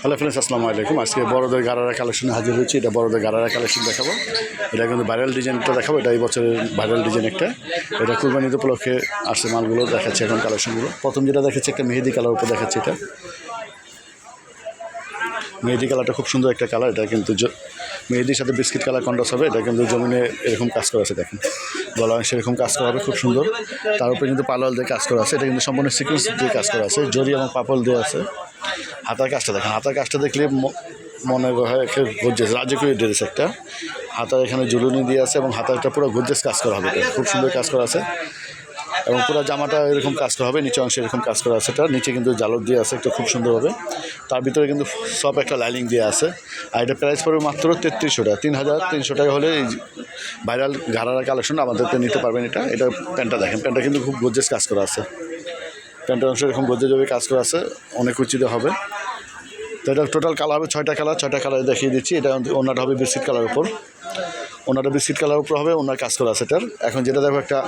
Hello friends আসসালামু আলাইকুম। আজকে বড়দের গারারা কালেকশনে হাজির হয়েছি। এটা বড়দের গারারা কালেকশন দেখাবো। এটা কিন্তু ভাইরাল ডিজাইনটা দেখাবো। এটা এই বছরের ভাইরাল ডিজাইন একটা। এটা কুরবানির উপলক্ষে আসছে মালগুলো, দেখাচ্ছে এখন কালেকশনগুলো প্রথম যেটা দেখাচ্ছে, একটা মেহেদি কালার উপর দেখাচ্ছে এটা। মেহেদি কালারটা খুব সুন্দর একটা কালার। এটা কিন্তু মেহেদির সাথে বিস্কিট কালার কন্ট্রাস্ট হবে। এটা কিন্তু জমিনে এরকম কাজ করা আছে, দেখেন। গলা অংশে এরকম কাজ করা হবে, খুব সুন্দর। তার উপরে কিন্তু পালোয়াল দিয়ে কাজ করা আছে। এটা কিন্তু সম্পূর্ণ সিকুয়েন্স দিয়ে কাজ করা আছে। জরি এবং পাপল দিয়ে আছে। হাতার কাজটা দেখেন, হাতার কাজটা দেখলে মনে হয় গজ্জেস রাজকীয় ড্রেস একটা। হাতার এখানে জুলুনি দিয়ে আছে এবং হাতার একটা পুরো গজ্জেস কাজ করা হবে। খুব সুন্দর কাজ করা আছে। এবং পুরো জামাটা এরকম কাজ করা হবে, নিচে অংশে এরকম কাজ করা আছে এটা। নিচে কিন্তু জালর দিয়ে আছে একটা খুব সুন্দর হবে তার ভিতরে কিন্তু সব একটা লাইনিং দিয়ে আছে। আর এটা প্রাইস পড়বে মাত্র তেত্রিশশো টাকা। তিন হাজার তিনশো টাকা হলে এই ভাইরাল ঘাড়ারা কালেকশন আমাদের নিতে পারবেন এটা। এটা প্যান্টটা দেখেন, প্যান্টটা কিন্তু খুব গজ্জেস কাজ করা আছে। প্যান্টের অংশ এরকম গজ্জেজভাবে কাজ করা আছে, অনেক উচিত হবে। তো এটা টোটাল কালার হবে, ছয়টা কালার ছয়টা কালার দেখিয়ে দিচ্ছি। এটা ওনাটা হবে বিস্কিট কালার উপর। ওনাটা বিস্কিট কালার উপর হবে, ওনার কাজ করা আছে এটার। এখন যেটা দেখো, একটা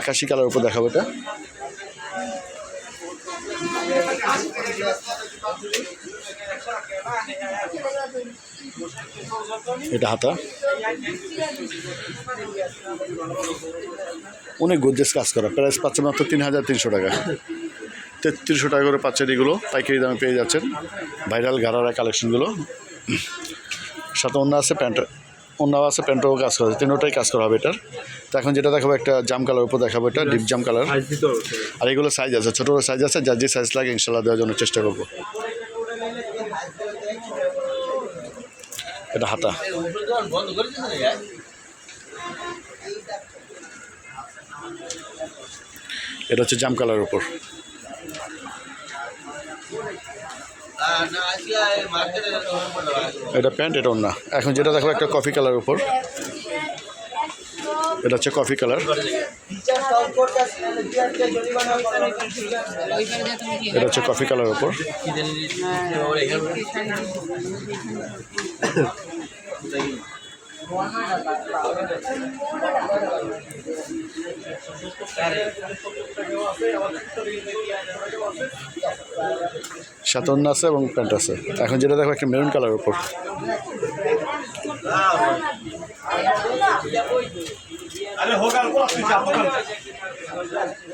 আকাশি কালার উপর দেখাবো এটা। এটা হাতা। অনেক গজ্জেস কাজ করা। প্রাইস পাচ্ছে মাত্র তিন হাজার তিনশো টাকা। তেত্রিশশো টাকা করে পাচ্ছেন এগুলো। পাইকারি দামে পেয়ে যাচ্ছেন ভাইরাল গারারা কালেকশনগুলো সাথে অন্য আছে প্যান্ট অন্যও আছে প্যান্টও কাজ করা আছে। তিনোটাই কাজ করা হবে এটার। তো এখন যেটা দেখাবো একটা জাম কালার উপর দেখাবো এটা ডিপ জাম কালার আর এগুলো সাইজ আছে ছোটো সাইজ আছে যার যে সাইজ লাগে ইনশাল্লাহ দেওয়ার জন্য চেষ্টা করব। এটা হাতা। এটা হচ্ছে জাম কালার উপর। এটা প্যান্ট, এটা অন্য এখন যেটা দেখো, একটা কফি কালার উপর। এটা হচ্ছে কফি কালার এটা হচ্ছে কফি কালার উপর। সাথে অন্য আছে এবং প্যান্ট আছে। এখন যেটা দেখো একটা মেরুন কালার উপর।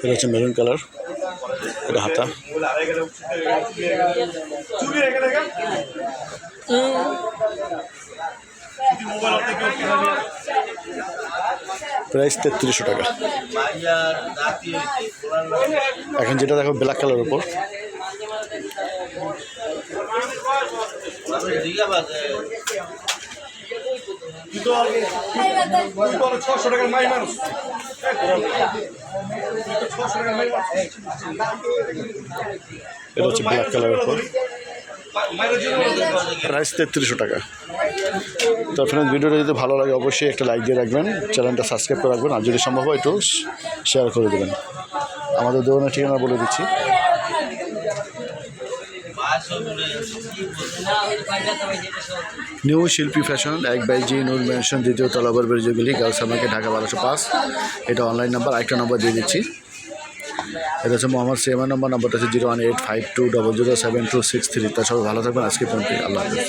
এটা হচ্ছে মেরুন কালার এটা হাতা। প্রাইস তেত্রিশশো টাকা। এখন যেটা দেখো ব্ল্যাক কালার উপর। এটা হচ্ছে ব্ল্যাক কালারের উপর প্রাইস তেত্রিশশো টাকা। তো ফ্রেন্ড ভিডিওটা যদি ভালো লাগে, অবশ্যই একটা লাইক দিয়ে রাখবেন। চ্যানেলটা সাবস্ক্রাইব করে রাখবেন। আর যদি সম্ভব হয়, একটু শেয়ার করে দেবেন। আমাদের দোকানের ঠিকানা বলে দিচ্ছি। নিউ শিল্পী ফ্যাশন, এক বাই জি নূর ম্যানশন দ্বিতীয় তলাবার বেরজগুলি গার্লস আমাকে ঢাকা বারোশো পাঁচ। এটা অনলাইন নাম্বার আরেকটা নম্বর দিয়ে দিচ্ছি। এটা হচ্ছে মোহাম্মদ সেমান নম্বর নাম্বারটা হচ্ছে zero one eight five two double zero seven two six three তাছাড়া ভালো থাকবেন, আজকে পর্যন্ত আল্লাহ হাফিজ।